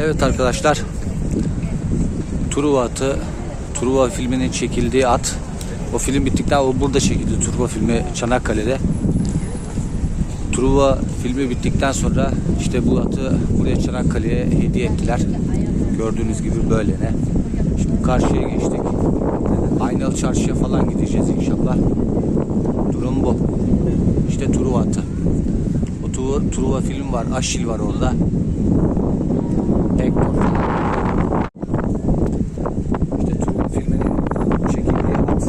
Evet arkadaşlar. Truva atı, Truva filminin çekildiği at. O film bittikten o burada çekildi Truva filmi Çanakkale'de. Truva filmi bittikten sonra işte bu atı buraya Çanakkale'ye hediye ettiler. Gördüğünüz gibi böyle ne. Şimdi karşıya geçtik. Aynalı çarşıya falan gideceğiz inşallah. Durum bu. İşte Truva atı. O Truva, Truva film var. Aşil var orada. Hector falan. İşte Truva filminin çekildiği at.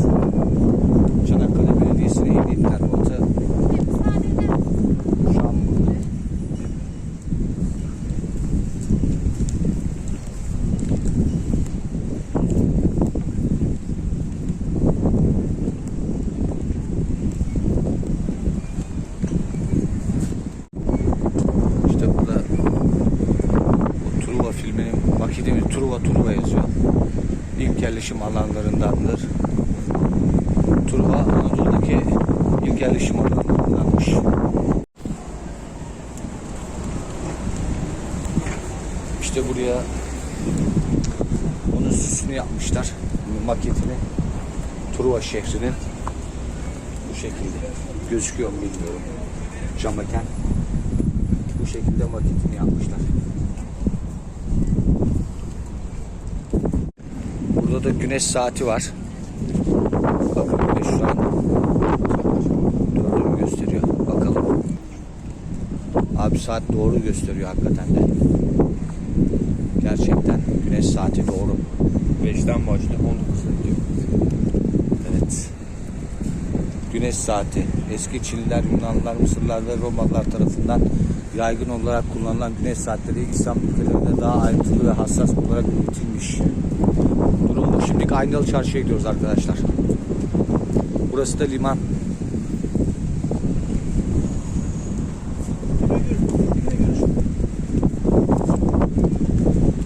Çanakkale Belediyesi'ne hediye ettiler bu atı. Şu an burada. İşte burada bu Truva makidemi Truva Truva yazıyor. İlk yerleşim alanlarındandır. Truva Anadolu'daki ilk yerleşim alanlarındanmış. İşte buraya onun süsünü yapmışlar. Maketini. Truva şehrinin bu şekilde. Gözüküyor mu bilmiyorum. Camaken bu şekilde maketini yapmışlar. Burada da güneş saati var. Bakın güneş şu an dördümü gösteriyor. Bakalım. Abi saat doğru gösteriyor hakikaten de. Gerçekten güneş saati doğru. 5'ten başlıyor 19'da gidiyor. Evet. Güneş saati. Eski Çinliler, Yunanlılar, Mısırlılar ve Romalılar tarafından yaygın olarak kullanılan güneş saatleri İslam ülkelerinde daha ayrıntılı ve hassas olarak üretilmiş. Şimdi Aynalı Çarşı'ya gidiyoruz arkadaşlar. Burası da liman.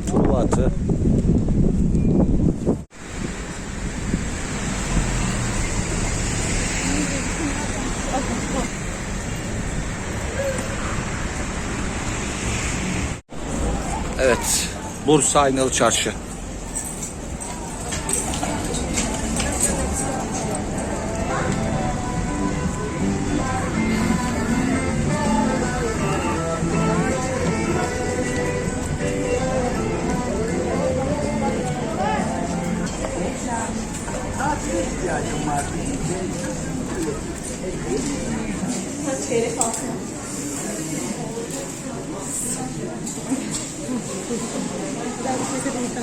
Truva. Evet. Bursa Aynalı Çarşı.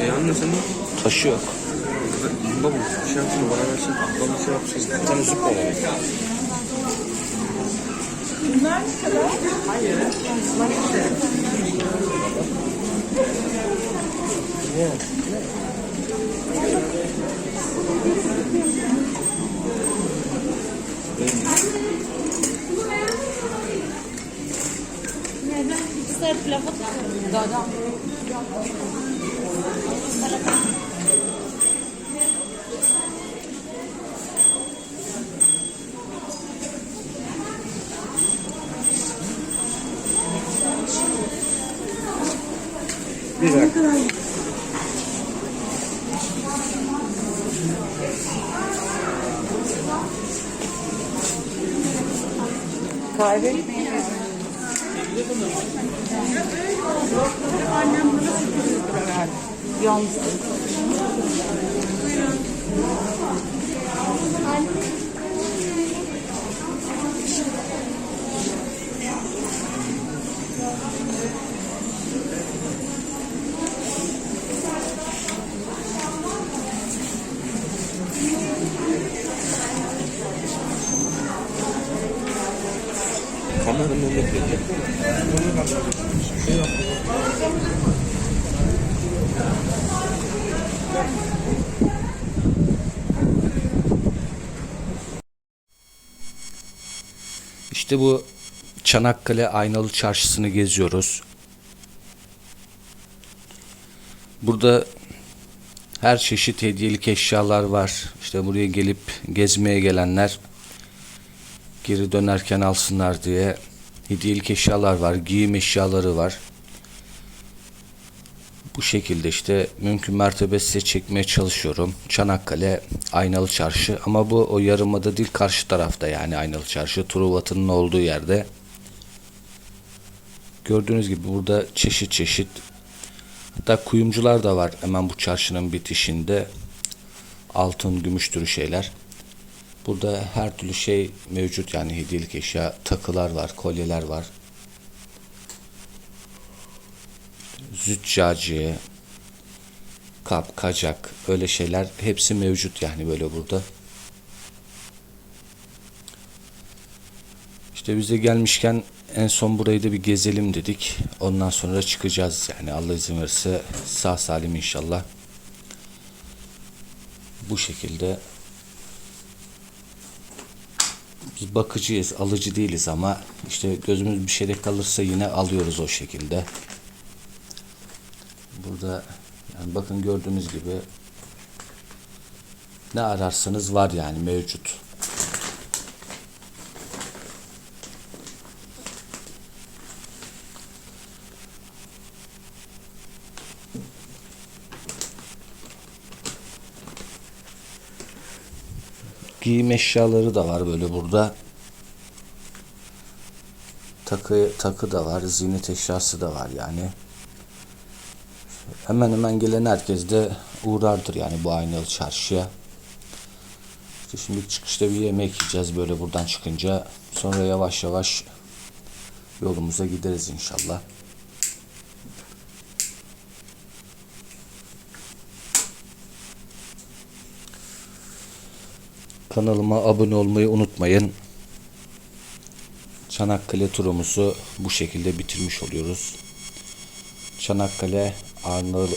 E anne sen Taşı yok. Baba bir şey yapsın bana versin. Baba bir şey yapsın. Bir tane zıp bana ver. Bunlar ne kadar? Hayır. Bunlar ne kadar? Neden? İki saat lafa tutuyorum. Daha bir dakika. Kahve. Annem. Yalnız. Kameranın İşte bu Çanakkale Aynalı Çarşısı'nı geziyoruz. Burada her çeşit hediyelik eşyalar var. İşte buraya gelip gezmeye gelenler geri dönerken alsınlar diye hediyelik eşyalar var, giyim eşyaları var. Bu şekilde işte mümkün mertebe size çekmeye çalışıyorum. Çanakkale Aynalı Çarşı ama bu o yarımada değil karşı tarafta yani Aynalı Çarşı. Truvat'ın olduğu yerde. Gördüğünüz gibi burada çeşit çeşit hatta kuyumcular da var hemen bu çarşının bitişinde. Altın, gümüş türü şeyler. Burada her türlü şey mevcut yani hediyelik eşya, takılar var, kolyeler var. Züccaciye, kap, kacak öyle şeyler hepsi mevcut yani böyle burada. İşte biz de gelmişken en son burayı da bir gezelim dedik. Ondan sonra çıkacağız yani Allah izin verirse sağ salim inşallah. Bu şekilde biz bakıcıyız, alıcı değiliz ama işte gözümüz bir şeyde kalırsa yine alıyoruz o şekilde. Burada yani bakın gördüğünüz gibi ne ararsanız var yani mevcut. Giyim eşyaları da var böyle burada. Takı takı da var, ziynet eşyası da var yani. Hemen hemen gelen herkes de uğrardır yani bu aynalı çarşıya. İşte şimdi çıkışta bir yemek yiyeceğiz böyle buradan çıkınca. Sonra yavaş yavaş yolumuza gideriz inşallah. Kanalıma abone olmayı unutmayın. Çanakkale turumuzu bu şekilde bitirmiş oluyoruz. Çanakkale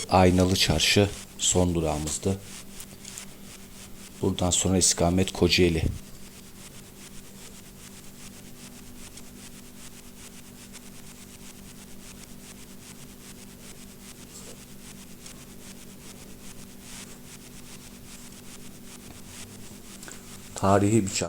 Aynalı, Çarşı son durağımızdı. Buradan sonra istikamet Kocaeli. Tarihi bir çarşı.